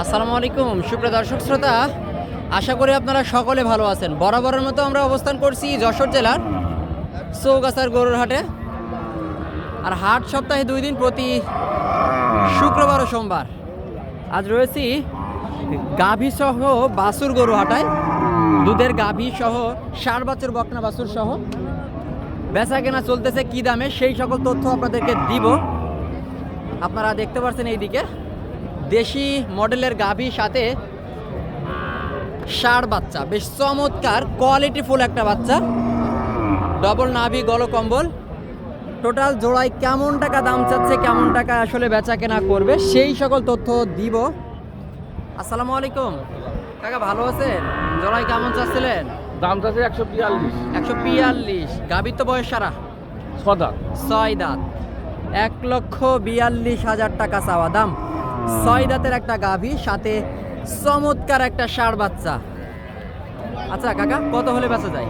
আসসালামু আলাইকুম, সুপ্রিয় দর্শক শ্রোতা। আশা করি আপনারা সকলে ভালো আছেন। বরাবরের মতো আমরা অবস্থান করছি যশোর জেলার চৌগাছার গরুর হাটে। আর হাট সপ্তাহে দুই দিন প্রতি শুক্রবার ও সোমবার। আজ রয়েছি গাভী সহ বাসুর গরু হাটায়। দুধের গাভী সহ ষাট বাছুর, বকনা বাছুর সহ। বেচা কেনা চলতেছে কি দামে, সেই সকল তথ্য আপনাদেরকে দিব। আপনারা দেখতে পাচ্ছেন এইদিকে। দেশি মডেলের গাভী সাথে ষাঁড় বাচ্চা। বেশ চমৎকার কোয়ালিটিফুল একটা বাচ্চা। ডবল নাভি গল কম্বল। টোটাল জোড়ায় কেমন টাকা দাম চাচ্ছে কেমন টাকা আসলে বেচা কেনা করবে সেই সকল তথ্য দিব। আসসালামু আলাইকুম। কাকা ভালো আছেন? জোড়ায় কেমন চাচ্ছিলেন? দাম চাচ্ছে একশো বিয়াল্লিশ। একশো বিয়াল্লিশ। গাভীর তো বয়স সারা? ছদা ছয় দাঁত। এক লক্ষ বিয়াল্লিশ হাজার টাকা চাওয়া দাম। ছয় দাঁতের একটা গাভী সাথে চমৎকার একটা ষাঁড় বাচ্চা। আচ্ছা কাকা কত হলে বেচা যায়?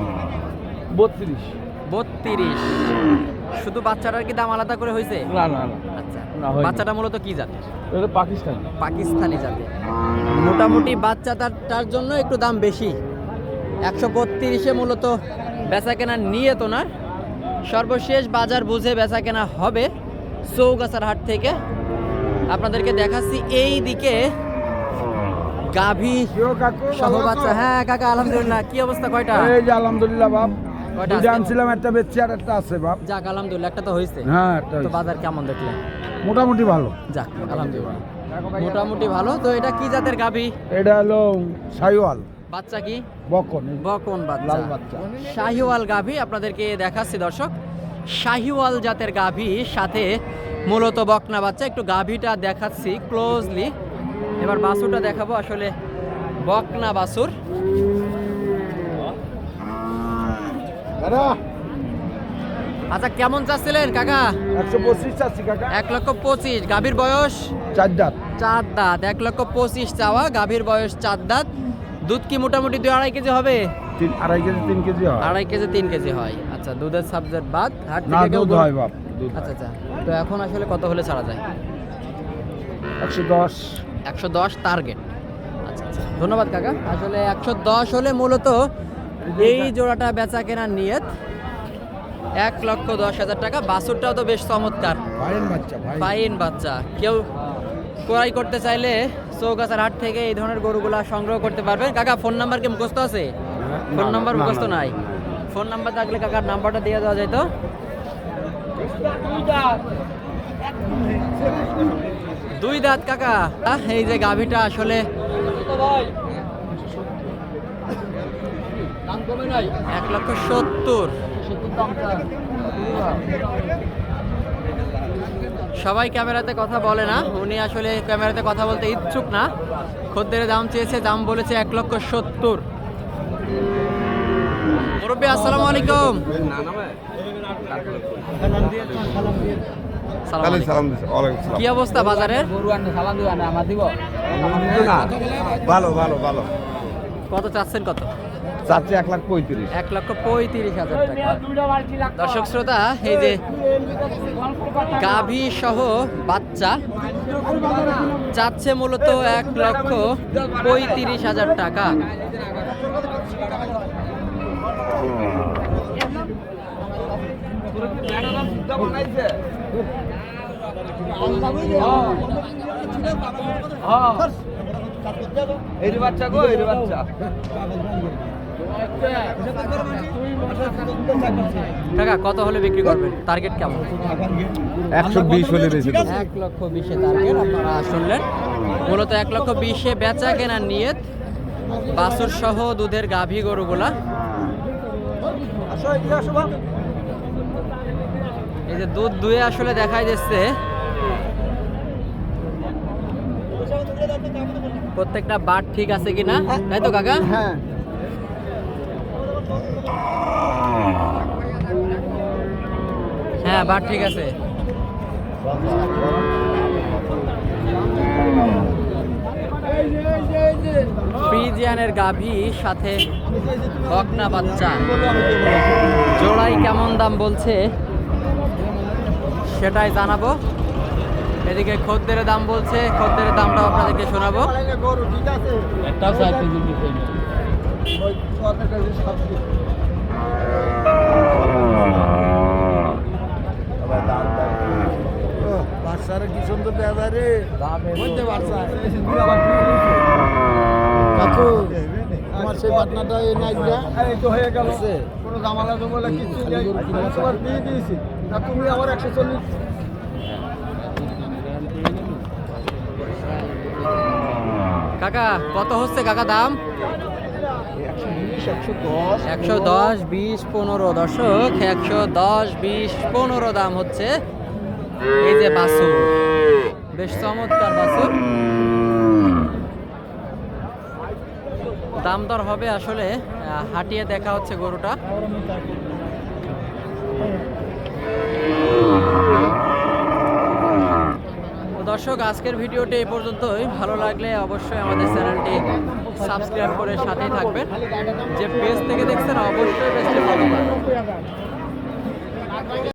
বত্রিশ। বত্রিশ। শুধু বাচ্চাটার কি দাম আলাদা করে হয়েছে না না না। আচ্ছা বাচ্চাটা মূলত কি জাতের? এটা পাকিস্তান। পাকিস্তানি জাতের। মোটামুটি বাচ্চা তার তার জন্য একটু দাম বেশি। একশো বত্রিশে মূলত বেচা কেনা নিয়ে তো না। সর্বশেষ বাজার বুঝে বেচা কেনা হবে চৌগাছার হাট থেকে। আপনাদেরকে দেখাচ্ছি এই দিকে। গাভী সহ বাচ্চা। হ্যাঁ কাকা আলহামদুলিল্লাহ। কি অবস্থা কয়টা? এই যে আলহামদুলিল্লাহ বাপ। দুইটা আনছিলাম একটা বেচছি আর একটা আছে বাপ। যাক আলহামদুলিল্লাহ একটা তো হয়েছে হ্যাঁ একটা তো বাজার কেমন দেখলেন? মোটামুটি ভালো। যাক আলহামদুলিল্লাহ। মোটামুটি ভালো। তো এটা কি জাতের গাভী? এটা হলো সাইওয়াল। বাচ্চা কি? বকন। বকন বাচ্চা। লাল বাচ্চা। শাহিওয়াল গাভী আপনাদেরকে দেখাচ্ছি দর্শক। শাহিওয়াল জাতের গাভী সাথে মূলত বকনা বাচ্চা একটু গাভীটা দেখাচ্ছি ক্লোজলি এবার বাছুরটা দেখাবো আসলে বকনা দাদা আচ্ছা কেমন চাচ্ছিলেন কাকা? একশো পঁচিশ চাচ্ছি কাকা। এক লক্ষ পঁচিশ গাভীর বয়স? চার দাঁত। চার দাঁত এক লক্ষ পঁচিশ চাওয়া গাভীর বয়স চার দাঁত। দুধ কি মোটামুটি দুই আড়াই কেজি হবে? আড়াই কেজি তিন কেজি হয়। আড়াই কেজি তিন কেজি হয়। আচ্ছা দুধের সাবজেক্ট বাদ। হাট থেকে দুধ হয় বাপ। দুধ আচ্ছা আচ্ছা। তো এখন আসলে কত হলে ছাড়া যায়? একশো দশ। একশো দশ টার্গেট। আচ্ছা আচ্ছা। ধন্যবাদ কাকা। আসলে একশো দশ হলে মূলত এই জোড়াটা বেচা কেনার নিয়ত। এক লক্ষ দশ হাজার টাকা। বাছুরটাও তো বেশ চমৎকার। ফাইন বাচ্চা কেউ ক্রয় করতে চাইলে চৌগাছার হাট থেকে এই ধরনের গরুগুলা সংগ্রহ করতে পারবেন। কাকা ফোন নাম্বার কি মুখস্থ আছে? ফোন নাম্বার মুখস্থ নাই। ফোন নাম্বার থাকলে কাকার নাম্বারটা দিয়ে দেওয়া যায় তো দুই দাঁত, কাকা। এই যে গাভীটা আসলে এক লক্ষ সত্তর। সবাই ক্যামেরাতে কথা বলে না। উনি আসলে ক্যামেরাতে কথা বলতে ইচ্ছুক না। খদ্দের দাম চেয়েছে, দাম বলেছে এক লক্ষ সত্তর। মুরব্বী, আসসালামু আলাইকুম। কি অবস্থা বাজারের ভালো ভালো ভালো। কত চাচ্ছেন কত? চাচ্ছে এক লাখ পঁয়ত্রিশ। এক লক্ষ পঁয়ত্রিশ হাজার টাকা। দর্শক শ্রোতা এই যে গাভী সহ বাচ্চা চাচ্ছে মূলত এক লক্ষ পঁয়ত্রিশ হাজার টাকা। এর বাচ্চা গো এর বাচ্চা। টাকা কত হলে বিক্রি করবেন? টার্গেট কেমন? একশো বিশ হলে বেশি এক লক্ষ বিশে টার্গেট আপনারা শুনলেন। মূলত এক লক্ষ বিশে বেচা কেনার নিয়ত। বাছুর সহ দুধের গাভী গরুগুলা। এই যে দুধ দুয়ে আসলে দেখাই দিচ্ছে। প্রত্যেকটা বাট ঠিক আছে কিনা? তাই তো কাকা? হ্যাঁ। হ্যাঁ বাট ঠিক আছে। ফ্রিজিয়ানের গাভী সাথে বকনা বাচ্চা। জোড়াই কেমন দাম বলছে? সেটাই জানাব। এদিকে খদ্দের দাম বলছে খদ্দের দামটা আপনাদেরকে শোনাবো। একটা আমার সেই পাটনাটা এই নাই তো হয়ে গেল। কোনো জামালা জমালা কিছু নেই। তোমার দিয়ে দিয়েছি। তা তুমি আমার একশো চল্লিশ। কাকা কত হচ্ছে কাকা দাম? একশো দশ বিশ পনেরো। দর্শক একশো দশ বিশ পনেরো দাম হচ্ছে। এই যে বাসুর। বেশ চমৎকার বাসুর। দাম দর হবে আসলে হাটিয়ে দেখা হচ্ছে গরুটা। দর্শক, আজকের ভিডিওটি এই পর্যন্তই। ভালো লাগলে অবশ্যই আমাদের চ্যানেলটি সাবস্ক্রাইব করে সাথেই থাকবেন। যে পেজ থেকে দেখছেন, অবশ্যই পেজটি